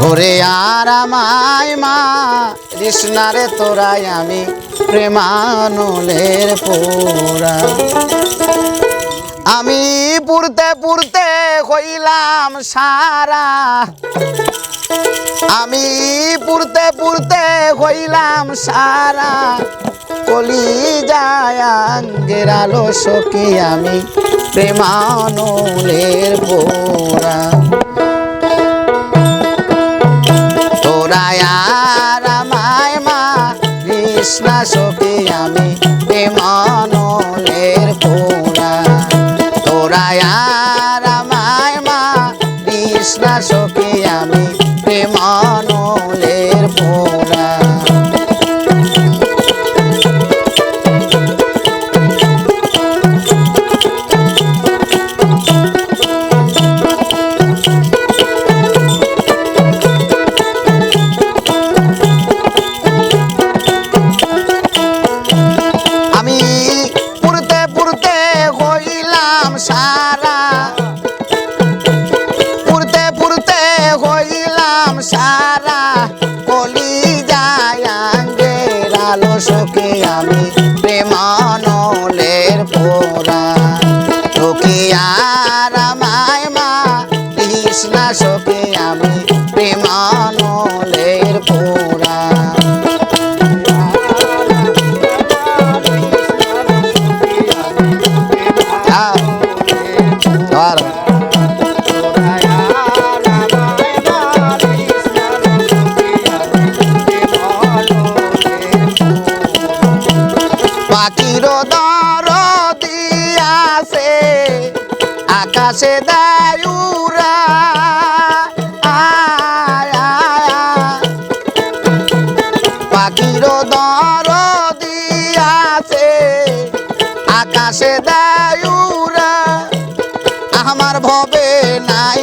ঘরে আর আমায় মা কৃষ্ণারে তোরাই আমি প্রেমানলের পোরা। আমি পুরতে পুরতে হইলাম সারা। আমি পুরতে পুরতে হইলাম সারা। কলি যায় গেরালো সখী আমি প্রেমানলের পোরা তোরায় আর মা কৃষ্ণা সখী আমি প্রেমানলের সখী আর মা কৃষ্ণা সখী আমি প্রেমানলের আয়, পাখিরো আয়। পাখির দর দিয়াছে আকাশে দায়ুরা আমার ভবে নাই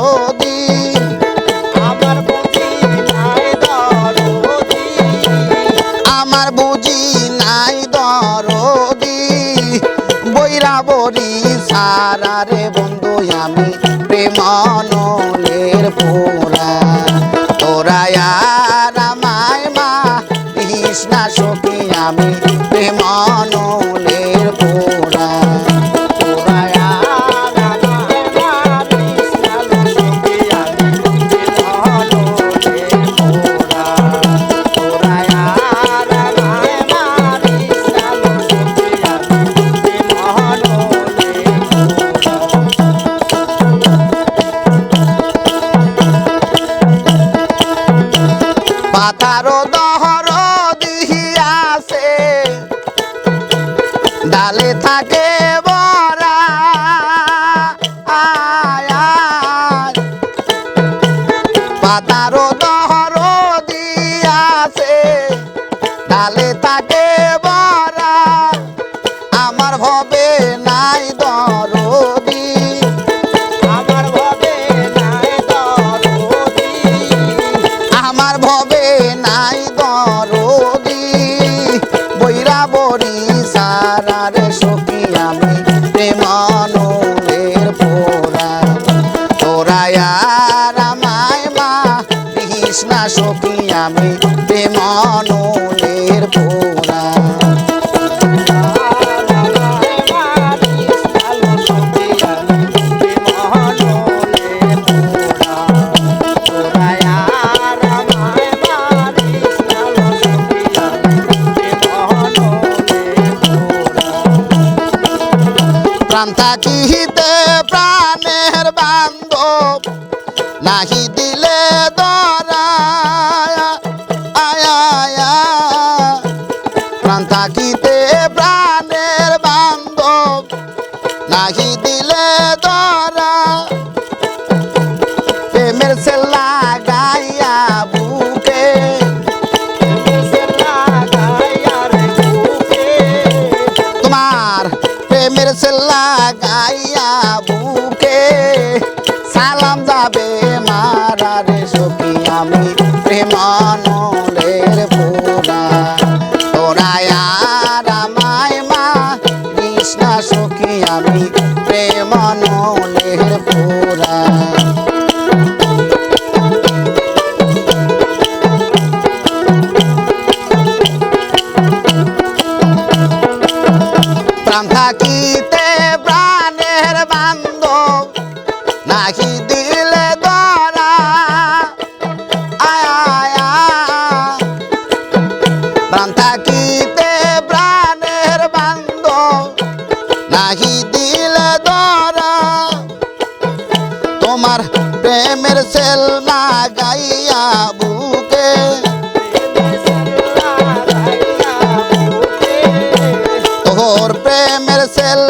বৈরা সারা রে বন্ধু আমি প্রেমনলের পোরা তোরা রামায় মা কৃষ্ণা সখী আমি প্রেমনলের ডালে সখী আমি প্রেম নূনের পোড়া। প্রাণ থাকিতে প্রাণের বান্ধব নাহি সেল্লা লাগাইয়া বুকে, সালাম যাবে মারারে সখী আমি প্রেমানলের পুরা তোরা আর আমায় মা, কৃষ্ণা দিলে দরা আয় আয়। প্রাণ থাকিতে প্রাণের বান্ধব নাহি দিলে দরা তোমার প্রেমের সেলমা গাইয়া বুকে। তোর সেল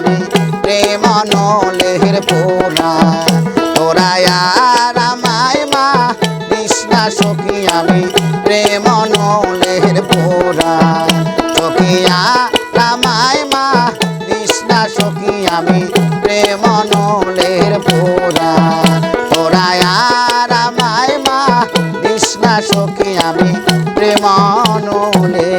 আমি প্রেম নলের পোনা তোরা আর মা কৃষ্ণা সখী, আমি প্রেম নলের পোনা সখিয়া রামায় মা কৃষ্ণা সখী, আমি প্রেম নলের পোরা তোরা আর আমায় মা কৃষ্ণা সখী, আমি প্রেম নলের